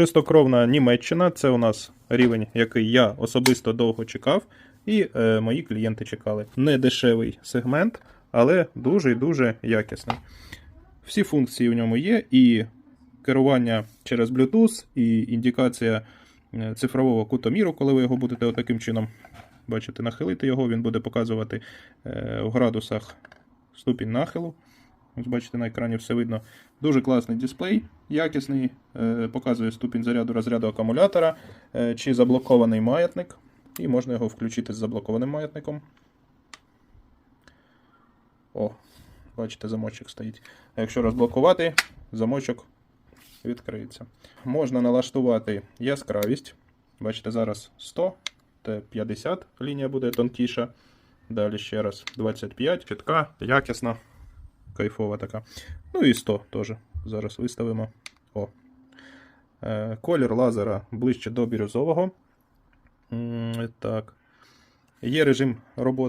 Чистокровна Німеччина це у нас рівень, який я особисто довго чекав, і е, мої клієнти чекали. Не дешевий сегмент, але дуже і дуже якісний. Всі функції в ньому є, і керування через Bluetooth, і індикація е, цифрового кутоміру, коли ви його будете отаким чином бачите, нахилити його, він буде показувати е, в градусах ступінь нахилу. Ось бачите, на екрані все видно. Дуже класний дисплей, якісний, е, показує ступінь заряду розряду акумулятора е, чи заблокований маятник. І можна його включити з заблокованим маятником. О, бачите, замочок стоїть. А якщо розблокувати, замочок відкриється. Можна налаштувати яскравість. Бачите, зараз 100, це 50 лінія буде тонкіша. Далі ще раз 25, чітка, якісна, кайфова така. Ну і 100 теж. Зараз виставимо. О. Е, колір лазера ближче до бірюзового. Так. Є режим роботи.